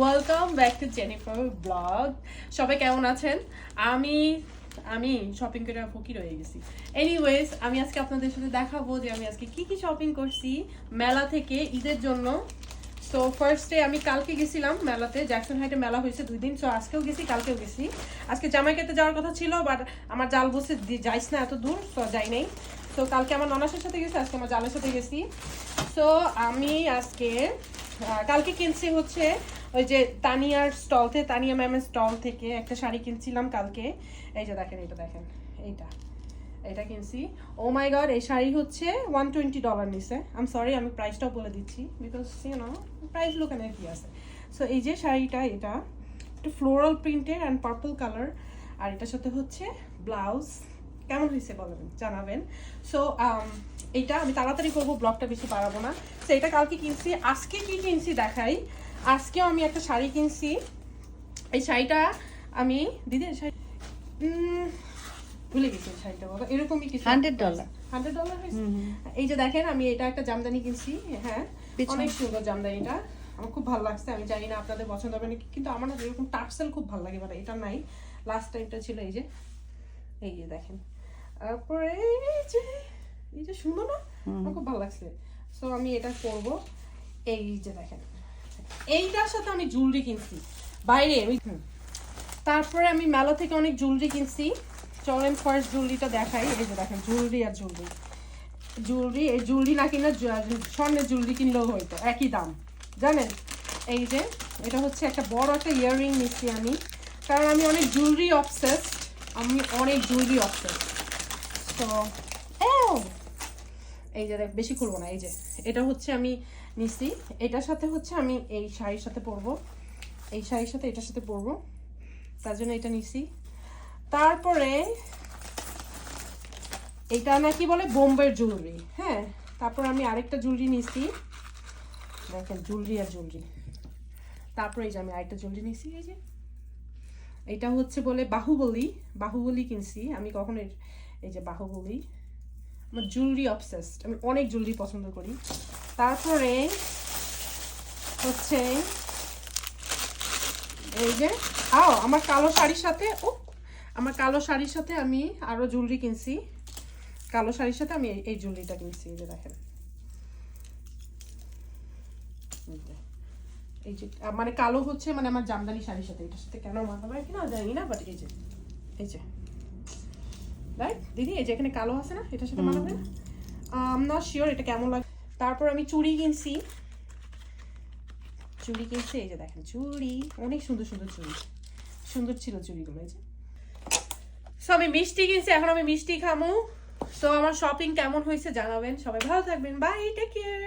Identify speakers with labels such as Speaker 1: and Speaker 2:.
Speaker 1: Welcome back to Jennifer blog সবাই কেমন আছেন? আমি আমি শপিং করে ফকির রয়ে গেছি। এনিওয়েজ আমি আজকে আপনাদের সাথে দেখাবো যে আমি আজকে কি কি শপিং করছি মেলা থেকে ঈদের জন্য। সো ফার্স্টে আমি কালকে গেছিলাম মেলাতে। জ্যাকসন হাইটে মেলা হয়েছে দুই দিন। সো আজকেও গেছি, কালকেও গেছি। আজকে জামাইকাতে যাওয়ার কথা ছিল বাট আমার জাল বসে যাইস না এত দূর সো যাই নাই। তো কালকে আমার ননাসের সাথে গেছি, আজকে আমার জালের সাথে গেছি। সো আমি আজকে কালকে কিনছি হচ্ছে ওই যে তানিয়ার স্টল থেকে তানিয়া ম্যামের স্টল থেকে একটা শাড়ি কিনছিলাম কালকে। এই যে দেখেন এটা দেখেন, এইটা এটা কিনছি। ও মাই গড এই শাড়ি হচ্ছে ওয়ান টোয়েন্টি ডলার নিছে। আম সরি আমি প্রাইসটাও বলে দিচ্ছি বিকজ ইউ নো প্রাইস লুকানের কি আছে? সো এই যে শাড়িটা, এটা, একটু ফ্লোরাল প্রিন্টের অ্যান্ড পার্পল কালার আর এটার সাথে হচ্ছে ব্লাউজ কেমন হয়েছে বলেন, জানাবেন। সো এইটা আমি তাড়াতাড়ি করব ব্লগটা বেশি বাড়াবো না। সো এটা কালকে কিনছি, আজকে কি কিনছি দেখাই? আজকেও আমি একটা শাড়ি কিনছি। এই শাড়িটা আমি দিদি শাড়ি ভুলে গেছি শাড়িটা বাবা এরকমই কিছু।
Speaker 2: Hundred dollar.
Speaker 1: হান্ড্রেড ডলার এই যে দেখেন আমি এটা একটা জামদানি কিনছি হ্যাঁ। অনেক সুন্দর জামদানিটা। আমার খুব ভালো লাগছে আমি জানি না আপনাদের পছন্দ হবে নাকি কিন্তু আমার না এরকম টার্সেল খুব ভালো লাগে মানে এটা নাই। লাস্ট টাইমটা ছিল এই যে এই যে দেখেন। তারপরে এই যে এই যে সুন্দর না? আমার খুব ভালো লাগছে। সো আমি এটা করব। এই যে দেখেন। এইটার সাথে আমি জুয়েলারি কিনছি। বাইরে হুম। তারপরে আমি মেলা থেকে অনেক জুয়েলারি কিনছি। চলেন ফার্স্ট জুয়েলারিটা দেখাই। এই যে দেখেন জুয়েলারি আর জুয়েলারি জুয়েলারি এই জুয়েলারি না কিনা স্বর্ণের জুয়েলারি কিনলেও হইতো, একই দাম। জানেন? এই যে, এটা হচ্ছে একটা বড় একটা ইয়াররিং নিচ্ছি আমি। কারণ আমি অনেক জুয়েলারি অবসেসড আমি অনেক জুয়েলারি অবসেসড তো এই যে বেশি খুলবো না, এই যে। এটা হচ্ছে আমি নিছি। এটার সাথে হচ্ছে আমি এই শাড়ির সাথে পরবো। এই শাড়ির সাথে এটার সাথে পরবো। তার জন্য এটা নিছি। তারপরে এটা নাকি বলে? বোম্বের জুয়েলারি। হ্যাঁ তারপর আমি আরেকটা জুয়েলারি নিছি। দেখেন, জুয়েলারি আর জুয়েলারি। তারপরে এই যে আমি আরেকটা জুয়েলারি নিছি, এই যে। এটা হচ্ছে বলে বাহুবলী। বাহুবলী কিনছি। আমি কখন এই যে বাহুবলী। আমার জুয়েলারি অবসেসড আমি অনেক জুয়েলারি পছন্দ করি। তারপরে হচ্ছে এই যে, আও, আমার কালো শাড়ির সাথে, ও, আমার কালো শাড়ির সাথে আমি আরও জুয়েলারি কিনছি। কালো শাড়ির সাথে আমি এই- জুয়েলারিটা কিনছি, এই যে দেখেন। এই যে। মানে কালো হচ্ছে মানে আমার জামদানি শাড়ির সাথে, এটার সাথে কেন মানাবে কিনা জানি না বাট এই যে এই যে। রাইট দিদি, এই যে এখানে কালো আছে না, এটার সাথে মানাবে না? আম নট শিওর এটা কেমন লাগে তারপর আমি চুড়ি কিনছি। চুড়ি কিনছি, এই যে দেখেন, চুড়ি, অনেক সুন্দর সুন্দর চুড়ি। সুন্দর ছিল চুড়িগুলো, এই যে। সো আমি মিষ্টি কিনছি, এখন আমি মিষ্টি খামু। সো আমার শপিং কেমন হয়েছে জানাবেন, সবাই ভালো থাকবেন। Bye take care